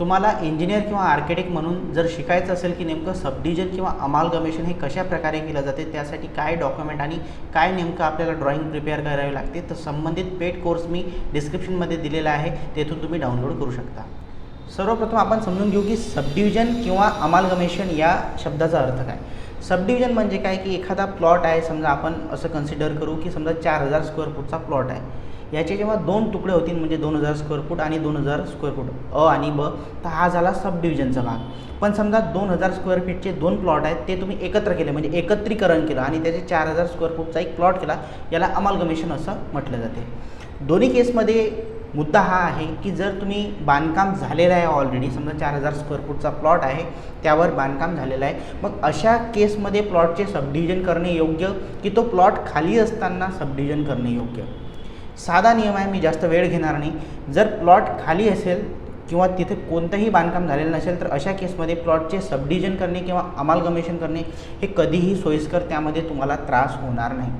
तुम्हाला इंजिनियर किंवा आर्किटेक्ट म्हणून जर शिकायचं असेल की नेमकं सबडिजन किंवा अमालगमेशन हे कशा प्रकारे केलं जाते त्यासाठी काय डॉक्युमेंट आणि काय नेमकं आपल्याला ड्रॉइंग प्रिपेअर करावे लागते तर संबंधित पेड कोर्स मी डिस्क्रिप्शनमध्ये दिलेला आहे तेथून तुम्ही डाउनलोड करू शकता. सर्वप्रथम आपण समजून घेऊ की सबडिव्हिजन किंवा अमालगमेशन या शब्दाचा अर्थ काय? सबडिव्हिजन म्हणजे काय? की एखादा प्लॉट आहे समजा आपण असं कन्सिडर करू की समजा चार हजार स्क्वेअर फूटचा प्लॉट आहे. याचे जेव्हा दोन तुकडे होतील म्हणजे दोन हजार स्क्वेअर फूट आणि दोन हजार स्क्वेअर फूट अ आणि ब तर हा झाला सब डिव्हिजनचा भाग. पण समजा दोन हजार स्क्वेअर फीटचे दोन प्लॉट आहेत ते तुम्ही एकत्र केले म्हणजे एकत्रीकरण केलं आणि त्याचे चार हजार स्क्वेअर फूटचा एक प्लॉट केला याला अमालगमेशन असं म्हटलं जाते. दोन्ही केसमध्ये मुद्दा हा आहे की जर तुम्ही बांधकाम झालेलं आहे ऑलरेडी समजा चार हजार स्क्वेअर फूटचा प्लॉट आहे त्यावर बांधकाम झालेलं आहे मग अशा केसमध्ये प्लॉटचे सबडिव्हिजन करणे योग्य की तो प्लॉट खाली असताना सबडिव्हिजन करणे योग्य? साधा नियम आहे मी जास्त वेळ घेणार नाही. जर प्लॉट खाली असेल किंवा तिथे कोणतंही बांधकाम झालेलं नसेल तर अशा केसमध्ये प्लॉटचे सबडिजन करणे किंवा अमालगमेशन करणे हे कधीही सोयीस्कर त्यामध्ये तुम्हाला त्रास होणार नाही.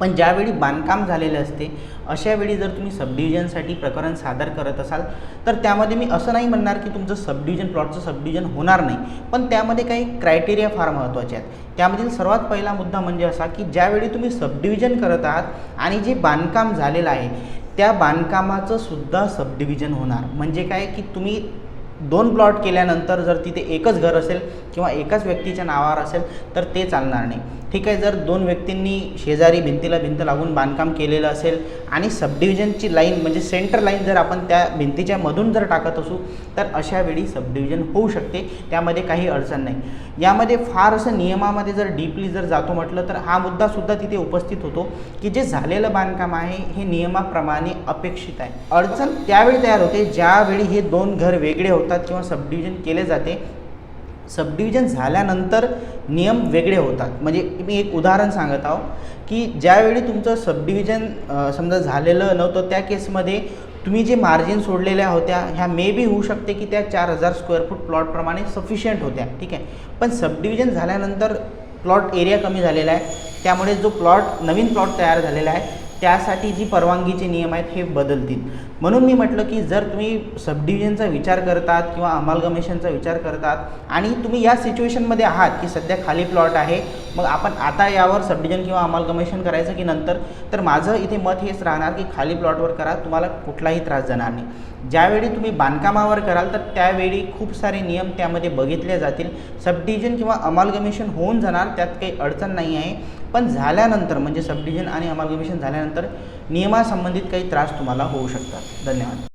पण ज्यावेळी बांधकाम झालेले असते अशा वेळी जर तुम्ही सबडिव्हिजनसाठी प्रकरण सादर करत असाल तर त्यामध्ये मी असं नाही म्हणणार की तुमचं सबडिव्हिजन प्लॉटचं सबडिव्हिजन होणार नाही. पण त्यामध्ये काही क्रायटेरिया फार महत्त्वाचे आहेत. त्यामधील सर्वात पहिला मुद्दा म्हणजे असा की ज्यावेळी तुम्ही सबडिव्हिजन करत आहात आणि जे बांधकाम झालेलं आहे त्या बांधकामाचं सुद्धा सबडिव्हिजन होणार. म्हणजे काय की तुम्ही दोन प्लॉट केल्यानंतर जर तिथे एकच घर असेल किंवा एकाच व्यक्तीच्या नावावर असेल तर ते चालणार नाही. ठीक आहे जर दोन व्यक्तींनी शेजारी भिंतीला भिंत लागून बांधकाम केलेलं असेल आणि सबडिव्हिजनची लाईन म्हणजे सेंटर लाईन जर आपण त्या भिंतीच्या मधून जर टाकत असू तर अशा वेळी सबडिव्हिजन होऊ शकते. त्यामध्ये काही अडचण नाही. यामध्ये फार असं नियमामध्ये जर डीपली जर जातो म्हटलं तर हा मुद्दासुद्धा तिथे उपस्थित होतो की जे झालेलं बांधकाम आहे हे नियमाप्रमाणे अपेक्षित आहे. अडचण त्यावेळी तयार होते ज्यावेळी हे दोन घर वेगळे होतात किंवा सबडिव्हिजन केले जाते सबडिव्हिजन झाल्यानंतर नियम वेगळे होतात. म्हणजे मी एक उदाहरण सांगत आहो की ज्यावेळी तुमचं सबडिव्हिजन समजा झालेलं नव्हतं त्या केसमध्ये तुम्ही जे मार्जिन सोडलेल्या होत्या ह्या मे बी होऊ शकते की त्या चार हजार स्क्वेअर फूट प्लॉटप्रमाणे सफिशियंट होत्या. ठीक आहे? पण सबडिव्हिजन झाल्यानंतर प्लॉट एरिया कमी झालेला आहे. त्यामुळे जो प्लॉट नवीन प्लॉट तयार झालेला आहे त्यासाठी जी परवानगीचे नियम आहेत हे बदलतील. म्हणून मी म्हटलं की जर तुम्ही सबडिव्हिजनचा विचार करतात किंवा अमालगमेशनचा विचार करतात आणि तुम्ही या सिच्युएशनमध्ये आहात की सध्या खाली प्लॉट आहे मग आपण आता यावर सबडिजन किंवा अमालगमेशन करायचं की नंतर तर माझं इथे मत हेच राहणार की खाली प्लॉटवर करा तुम्हाला कुठलाही त्रास जाणार नाही. ज्यावेळी तुम्ही बांधकामावर कराल तर त्यावेळी खूप सारे नियम त्यामध्ये बघितले जातील. सबडिजन किंवा अमालगमेशन होऊन जाणार त्यात काही अडचण नाही आहे. पण झाल्यानंतर म्हणजे सबडिजन आणि अमालगमेशन झाल्यानंतर नियमासंबंधित काही त्रास तुम्हाला होऊ शकतात. धन्यवाद.